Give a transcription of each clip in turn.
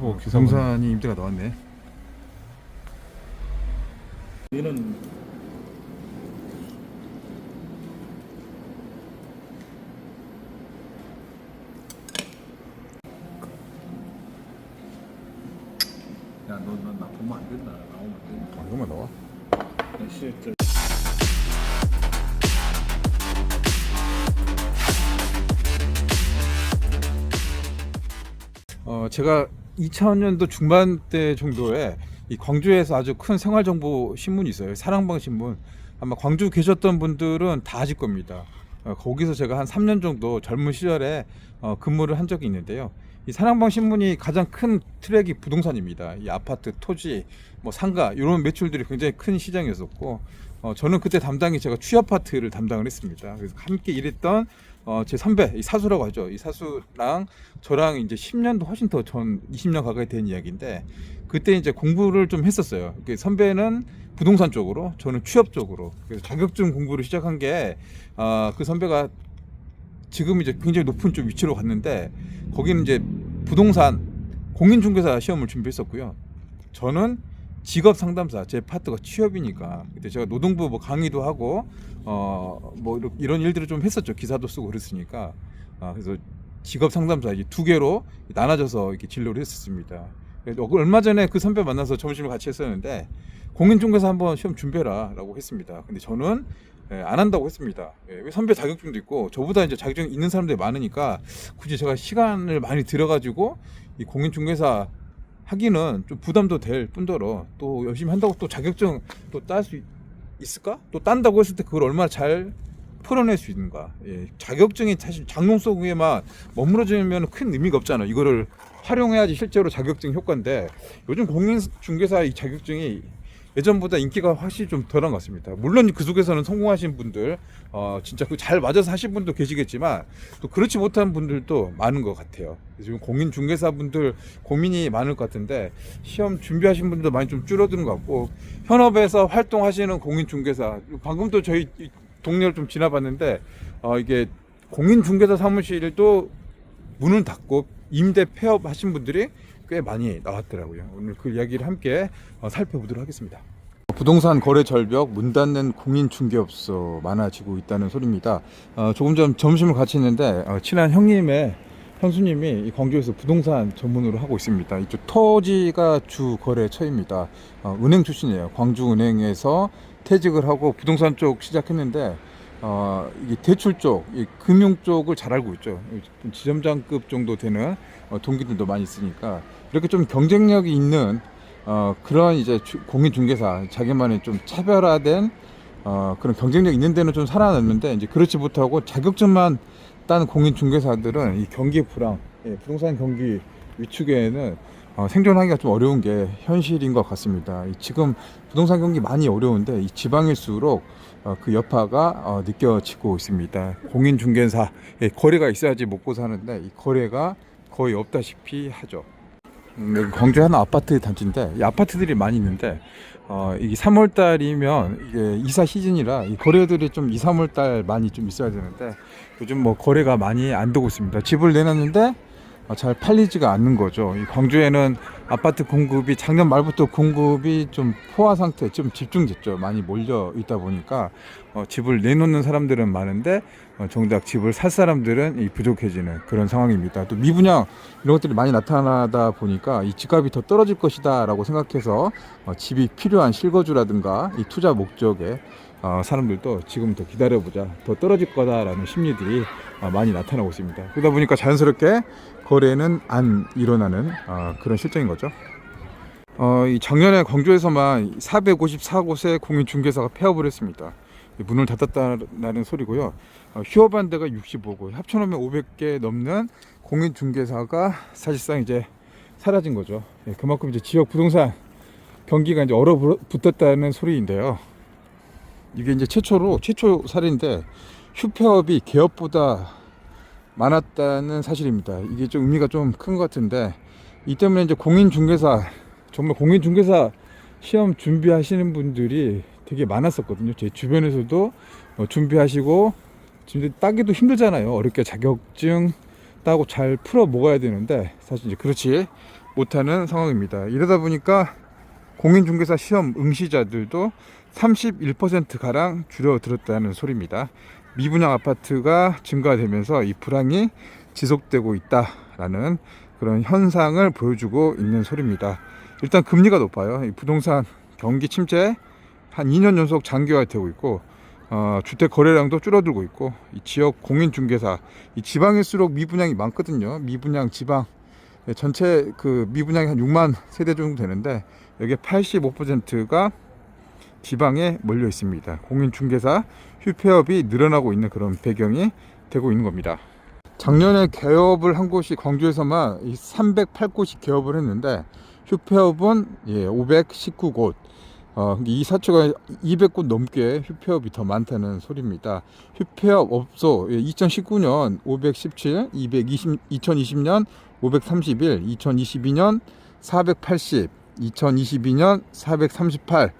뭐 기사분. 부동산이 임대가 나왔네. 얘는 야너 너 나쁘면 안 된다 나오면 안 된다 아, 이거만 나와? 씨, 저, 어, 제가 2000년도 중반대 정도에 이 광주에서 아주 큰 생활정보 신문이 있어요. 사랑방 신문. 아마 광주 계셨던 분들은 다 아실 겁니다. 어, 거기서 제가 한 3년 정도 젊은 시절에 어, 근무를 한 적이 있는데요. 이 사랑방 신문이 가장 큰 트랙이 부동산입니다. 이 아파트, 토지, 뭐 상가 이런 매출들이 굉장히 큰 시장이었었고 어, 저는 그때 담당이 제가 취아파트를 담당을 했습니다. 그래서 함께 일했던 어, 제 선배, 이 사수라고 하죠. 이 사수랑 저랑 이제 10년도 훨씬 더 전 20년 가까이 된 이야기인데 그때 이제 공부를 좀 했었어요. 그 선배는 부동산 쪽으로, 저는 취업 쪽으로. 그래서 자격증 공부를 시작한 게, 아, 그 선배가 지금 이제 굉장히 높은 좀 위치로 갔는데 거기는 이제 부동산 공인중개사 시험을 준비했었고요. 저는 직업 상담사 제 파트가 취업이니까 그때 제가 노동부 뭐 강의도 하고 어 뭐 이런 일들을 좀 했었죠 기사도 쓰고 그랬으니까 아 그래서 직업 상담사 이두 개로 나눠져서 이렇게 진로를 했었습니다. 그래서 얼마 전에 그 선배 만나서 점심을 같이 했었는데 공인중개사 한번 시험 준비해라라고 했습니다. 근데 저는 예, 안 한다고 했습니다. 예, 왜 선배 자격증도 있고 저보다 이제 자격증 있는 사람들이 많으니까 굳이 제가 시간을 많이 들여가지고 이 공인중개사 하기는 좀 부담도 될 뿐더러 또 열심히 한다고 또 자격증 또 딸 수 있을까? 또 딴다고 했을 때 그걸 얼마나 잘 풀어낼 수 있는가? 예, 자격증이 사실 장롱 속에만 머무러지면 큰 의미가 없잖아. 이거를 활용해야지 실제로 자격증 효과인데 요즘 공인중개사 이 자격증이 예전보다 인기가 확실히 좀 덜한 것 같습니다. 물론 그 속에서는 성공하신 분들, 어, 진짜 그 잘 맞아서 하신 분도 계시겠지만 또 그렇지 못한 분들도 많은 것 같아요. 지금 공인 중개사 분들 고민이 많을 것 같은데 시험 준비하신 분들도 많이 좀 줄어드는 것 같고 현업에서 활동하시는 공인 중개사 방금도 저희 이 동네를 좀 지나봤는데 어, 이게 공인 중개사 사무실도 문을 닫고 임대 폐업 하신 분들이 꽤 많이 나왔더라고요. 오늘 그 이야기를 함께 어, 살펴보도록 하겠습니다. 부동산 거래 절벽 문 닫는 공인 중개업소 많아지고 있다는 소리입니다. 어, 조금 전 점심을 같이 했는데 어, 친한 형님의 현수님이 이 광주에서 부동산 전문으로 하고 있습니다. 이쪽 토지가 주 거래처입니다. 어, 은행 출신이에요. 광주은행에서 퇴직을 하고 부동산 쪽 시작했는데 어, 이 대출 쪽, 이 금융 쪽을 잘 알고 있죠. 좀 지점장급 정도 되는 어, 동기들도 많이 있으니까 이렇게 좀 경쟁력이 있는 어, 그런 이제 주- 공인중개사 자기만의 좀 차별화된 어, 그런 경쟁력 있는 데는 좀 살아났는데 이제 그렇지 못하고 자격증만 딴 공인중개사들은 이 경기 불황, 예, 부동산 경기 위축에는 어, 생존하기가 좀 어려운 게 현실인 것 같습니다. 이 지금 부동산 경기 많이 어려운데 이 지방일수록 어, 그 여파가 어, 느껴지고 있습니다. 공인중개사 예, 거래가 있어야지 먹고 사는데 이 거래가 거의 없다시피 하죠. 음, 광주 하나 아파트 단지인데 이 아파트들이 많이 있는데 어, 이게 3월 달이면 이게 이사 시즌이라 이 거래들이 좀 2, 3월 달 많이 좀 있어야 되는데 요즘 뭐 거래가 많이 안 되고 있습니다. 집을 내놨는데 어, 잘 팔리지가 않는 거죠. 이 광주에는 아파트 공급이 작년 말부터 공급이 좀 포화 상태, 좀 집중됐죠. 많이 몰려 있다 보니까 어, 집을 내놓는 사람들은 많은데 어, 정작 집을 살 사람들은 이 부족해지는 그런 상황입니다. 또 미분양 이런 것들이 많이 나타나다 보니까 이 집값이 더 떨어질 것이다라고 생각해서 어, 집이 필요한 실거주라든가 이 투자 목적에 어, 사람들도 지금 더 기다려보자 더 떨어질 거다라는 심리들이 어, 많이 나타나고 있습니다. 그러다 보니까 자연스럽게 거래는 안 일어나는 어, 그런 실정인 거죠. 어, 이 작년에 광주에서만 454곳의 공인중개사가 폐업을 했습니다. 문을 닫았다는 소리고요. 어, 휴업한 데가 65곳, 합쳐놓으면 500개 넘는 공인중개사가 사실상 이제 사라진 거죠. 예, 그만큼 이제 지역 부동산 경기가 이제 얼어붙었다는 소리인데요. 이게 이제 최초로 최초 사례인데 휴폐업이 개업보다 많았다는 사실입니다. 이게 좀 의미가 좀 큰 것 같은데 이 때문에 이제 공인중개사 정말 공인중개사 시험 준비하시는 분들이 되게 많았었거든요. 제 주변에서도 어, 준비하시고 지금 따기도 힘들잖아요. 어렵게 자격증 따고 잘 풀어 먹어야 되는데 사실 이제 그렇지 못하는 상황입니다. 이러다 보니까 공인중개사 시험 응시자들도 31%가량 줄어들었다는 소리입니다. 미분양 아파트가 증가되면서 이 불황이 지속되고 있다라는 그런 현상을 보여주고 있는 소리입니다. 일단 금리가 높아요. 이 부동산 경기 침체 한 2년 연속 장기화되고 있고 어, 주택 거래량도 줄어들고 있고 이 지역 공인중개사 이 지방일수록 미분양이 많거든요. 미분양 지방 예, 전체 그 미분양이 한 6만 세대 정도 되는데 여기에 85%가 지방에 몰려 있습니다. 공인중개사 휴폐업이 늘어나고 있는 그런 배경이 되고 있는 겁니다. 작년에 개업을 한 곳이 광주에서만 이 308곳이 개업을 했는데 휴폐업은 예, 519곳. 어, 근데 이 사초가 200곳 넘게 휴폐업이 더 많다는 소리입니다. 휴폐업 업소 예, 2019년 517, 220, 2020년 531, 2022년 480, 2022년 438,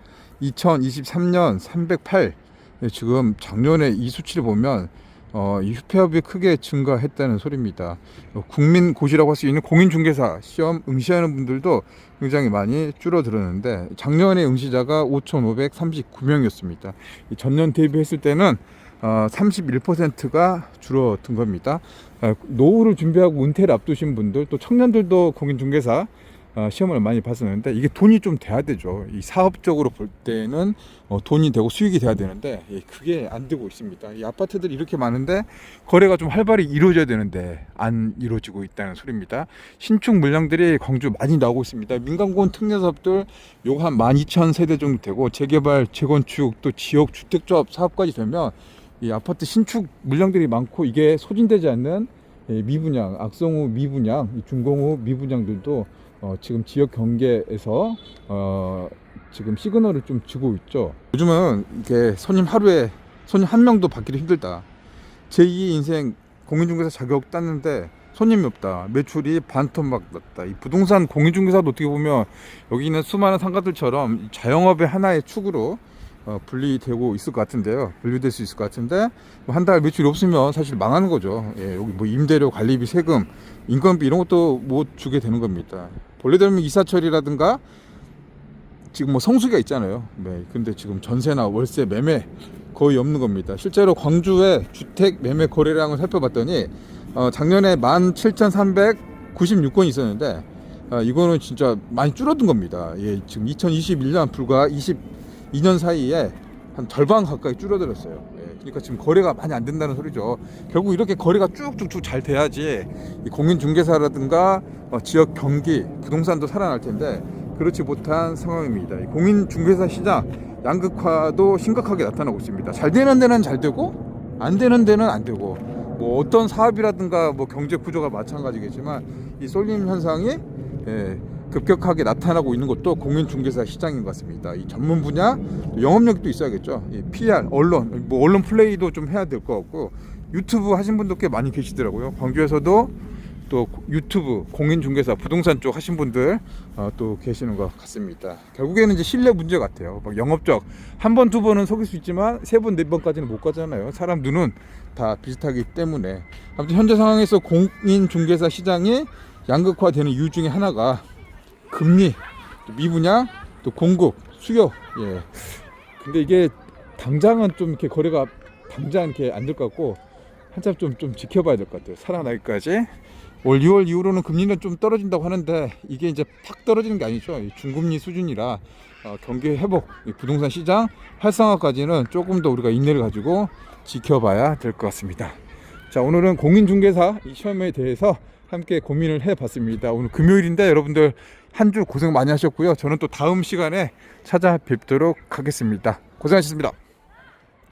2023년 308. 예, 지금 작년에 이 수치를 보면 어, 이 휴폐업이 크게 증가했다는 소리입니다. 어, 국민 고시라고 할 수 있는 공인중개사 시험 응시하는 분들도 굉장히 많이 줄어들었는데 작년에 응시자가 5,539명이었습니다. 전년 대비했을 때는 어, 31%가 줄어든 겁니다. 어, 노후를 준비하고 은퇴를 앞두신 분들 또 청년들도 공인중개사 어, 시험을 많이 봤었는데 이게 돈이 좀 돼야 되죠. 이 사업적으로 볼 때는 어, 돈이 되고 수익이 돼야 되는데 예, 그게 안 되고 있습니다. 이 아파트들이 이렇게 많은데 거래가 좀 활발히 이루어져야 되는데 안 이루어지고 있다는 소리입니다. 신축 물량들이 광주 많이 나오고 있습니다. 민간공원 특례 사업들 요거 한 12,000세대 정도 되고 재개발, 재건축 또 지역 주택조합 사업까지 되면 이 아파트 신축 물량들이 많고 이게 소진되지 않는 예, 미분양, 악성후 미분양, 이 중공후 미분양들도 어, 지금 지역 경계에서 어, 지금 시그널을 좀 주고 있죠. 요즘은 이게 손님 하루에 손님 한 명도 받기도 힘들다. 제2 인생 공인중개사 자격 땄는데 손님이 없다. 매출이 반토막 났다. 이 부동산 공인중개사도 어떻게 보면 여기 있는 수많은 상가들처럼 자영업의 하나의 축으로 어, 분리되고 있을 것 같은데요. 분리될 수 있을 것 같은데 뭐 한달 매출이 없으면 사실 망하는 거죠. 예, 여기 뭐 임대료, 관리비, 세금, 인건비 이런 것도 못 주게 되는 겁니다. 본래대로 이사철이라든가 지금 뭐 성수기가 있잖아요. 네, 근데 지금 전세나 월세 매매 거의 없는 겁니다. 실제로 광주의 주택 매매 거래량을 살펴봤더니 어, 작년에 17,396건이 있었는데 어, 이거는 진짜 많이 줄어든 겁니다. 예, 지금 2021년 불과 22년 사이에 한 절반 가까이 줄어들었어요. 예, 그러니까 지금 거래가 많이 안 된다는 소리죠. 결국 이렇게 거래가 쭉쭉쭉 잘 돼야지 이 공인중개사라든가 어, 지역 경기, 부동산도 살아날 텐데 그렇지 못한 상황입니다. 이 공인중개사 시장 양극화도 심각하게 나타나고 있습니다. 잘 되는 데는 잘 되고 안 되는 데는 안 되고 뭐 어떤 사업이라든가 뭐 경제 구조가 마찬가지겠지만 이 쏠림 현상이 예, 급격하게 나타나고 있는 것도 공인중개사 시장인 것 같습니다. 이 전문 분야 영업력도 있어야겠죠. 이 PR 언론 뭐 언론 플레이도 좀 해야 될 것 같고 유튜브 하신 분도 꽤 많이 계시더라고요. 광주에서도 또 유튜브 공인중개사 부동산 쪽 하신 분들 어, 또 계시는 것 같습니다. 결국에는 이제 신뢰 문제 같아요. 막 영업적 한 번 두 번은 속일 수 있지만 세 번 네 번까지는 못 가잖아요. 사람 눈은 다 비슷하기 때문에 아무튼 현재 상황에서 공인중개사 시장이 양극화되는 이유 중에 하나가 금리, 또 미분양, 또 공급, 수요. 예. 근데 이게 당장은 좀 이렇게 거래가 당장 이렇게 안 될 것 같고 한참 좀 좀 지켜봐야 될 것 같아요. 살아나기까지. 올 6월 이후로는 금리는 좀 떨어진다고 하는데 이게 이제 팍 떨어지는 게 아니죠. 이 중금리 수준이라 어, 경기 회복, 이 부동산 시장 활성화까지는 조금 더 우리가 인내를 가지고 지켜봐야 될 것 같습니다. 자, 오늘은 공인중개사 이 시험에 대해서 함께 고민을 해봤습니다. 오늘 금요일인데 여러분들 한 주 고생 많이 하셨고요. 저는 또 다음 시간에 찾아뵙도록 하겠습니다. 고생하셨습니다.